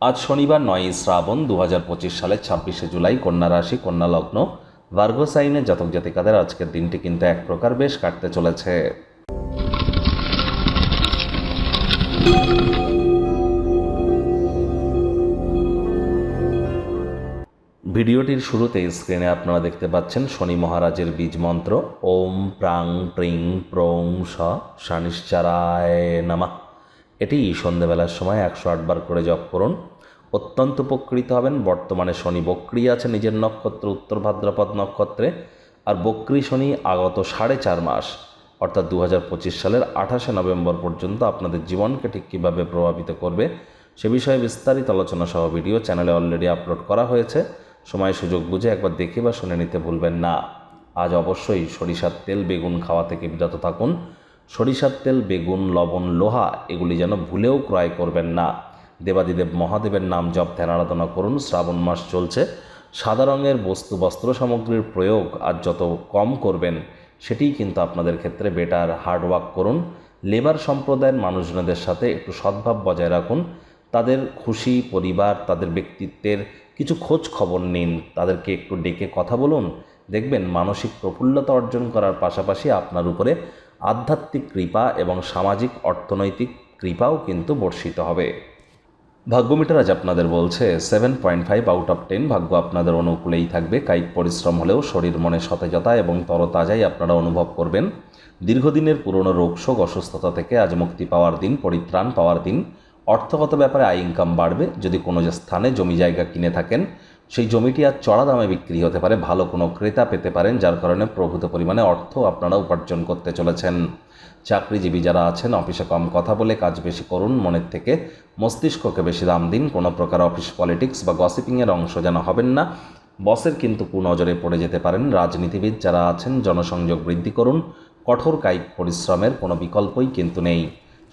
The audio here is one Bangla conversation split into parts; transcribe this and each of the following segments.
আজ শনিবার নয়ই শ্রাবণ দু হাজার পঁচিশ সালের ছাব্বিশে জুলাই কন্যা রাশি, কন্যা লগ্ন। ভার্গো সাইনের জাতক জাতিকাদের আজকের দিনটি কিন্তু এক প্রকার বেশ কাটতে চলেছে। ভিডিওটির শুরুতে স্ক্রিনে আপনারা দেখতে পাচ্ছেন শনি মহারাজের বীজ মন্ত্র। ওম প্রাং প্রিং প্রং স নামা। এটি সন্ধেবেলার সময় একশো আটবার করে জপ করুন। অত্যন্ত উপকৃত হবেন। বর্তমানে শনি বক্রি আছে নিজের নক্ষত্র, উত্তর ভাদ্রপদ নক্ষত্রে। আর বক্রি শনি আগত সাড়ে চার মাস, অর্থাৎ দু হাজার পঁচিশ সালের আঠাশে নভেম্বর পর্যন্ত আপনাদের জীবনকে ঠিক কীভাবে প্রভাবিত করবে, সে বিষয়ে বিস্তারিত আলোচনা সহ ভিডিও চ্যানেলে অলরেডি আপলোড করা হয়েছে। সময় সুযোগ বুঝে একবার দেখে বা শুনে নিতে ভুলবেন না। আজ অবশ্যই সরিষার তেল, বেগুন, খাওয়া থেকে বিরত থাকুন। সরিষার তেল, বেগুন, লবণ, লোহা, এগুলি যেন ভুলেও ক্রয় করবেন না। দেবাদিদেব মহাদেবের নাম জপ ধ্যান আরাধনা করুন, শ্রাবণ মাস চলছে। সাদা রঙের বস্তু বস্ত্র সামগ্রীর প্রয়োগ আর যত কম করবেন, সেটিই কিন্তু আপনাদের ক্ষেত্রে বেটার হার্ডওয়ার্ক করুন। লেবার সম্প্রদায়ের মানুষজনদের সাথে একটু সদ্ভাব বজায় রাখুন। তাদের খুশি পরিবার, তাদের ব্যক্তিত্বের কিছু খোঁজ খবর নিন। তাদেরকে একটু ডেকে কথা বলুন। দেখবেন মানসিক প্রফুল্লতা অর্জন করার পাশাপাশি আপনার উপরে আধ্যাত্মিক কৃপা এবং সামাজিক অর্থনৈতিক কৃপাও কিন্তু বর্ষিত হবে। ভাগ্যমিটার আজ আপনাদের বলছে seven point five out of ten ভাগ্য আপনাদের অনুকূলেই থাকবে। কায়িক পরিশ্রম হলেও শরীর মনে সতেজতা এবং তরতাজাই আপনারা অনুভব করবেন। দীর্ঘদিনের পুরনো রোগশোক অসুস্থতা থেকে আজ মুক্তি পাওয়ার দিন, পরিত্রাণ পাওয়ার দিন। অর্থগত ব্যাপারে আয় ইনকাম বাড়বে, যদি কোনো স্থানে জমি জায়গা কিনে থাকেন, সেই জমিটি আর চড়া দামে বিক্রি হতে পারে, ভালো কোনো ক্রেতা পেতে পারেন, যার কারণে প্রভূত পরিমাণে অর্থ আপনারা উপার্জন করতে চলেছেন। চাকরিজীবী যারা আছেন, অফিসে কম কথা বলে কাজ বেশি করুন, মনের থেকে মস্তিষ্ককে বেশি দাম দিন, কোনো প্রকার অফিস পলিটিক্স বা গসিপিংয়ের অংশ যেন হবেন না। বসের কিন্তু কুনজরে পড়ে যেতে পারেন, রাজনীতিবিদ যারা আছেন, জনসংযোগ বৃদ্ধি করুন, কঠোর কায়িক পরিশ্রমের কোনো বিকল্পই কিন্তু নেই।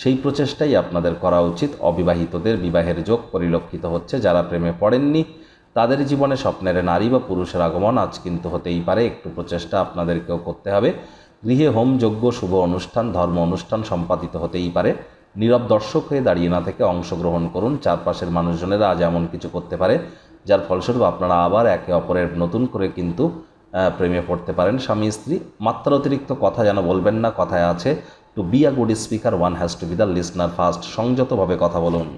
সেই প্রচেষ্টাই আপনাদের করা উচিত। অবিবাহিতদের বিবাহের যোগ পরিলক্ষিত হচ্ছে। যারা প্রেমে পড়েননি, তাদের জীবনে স্বপ্নের নারী বা পুরুষের আগমন আজ কিন্তু হতেই পারে। একটু প্রচেষ্টা আপনাদেরকেও করতে হবে। গৃহে হোম, যজ্ঞ, শুভ অনুষ্ঠান, ধর্ম অনুষ্ঠান সম্পাদিত হতেই পারে। নীরব দর্শক হয়ে দাঁড়িয়ে না থেকে অংশগ্রহণ করুন। চারপাশের মানুষজনেরা আজ এমন কিছু করতে পারে, যার ফলস্বরূপ আপনারা আবার একে অপরের নতুন করে কিন্তু প্রেমে পড়তে পারেন। স্বামী, স্ত্রী, মাত্রা অতিরিক্ত কথা যেন বলবেন না, কথায় আছে। To be a good speaker one has to be the listener first সংযতভাবে কথা বলুন।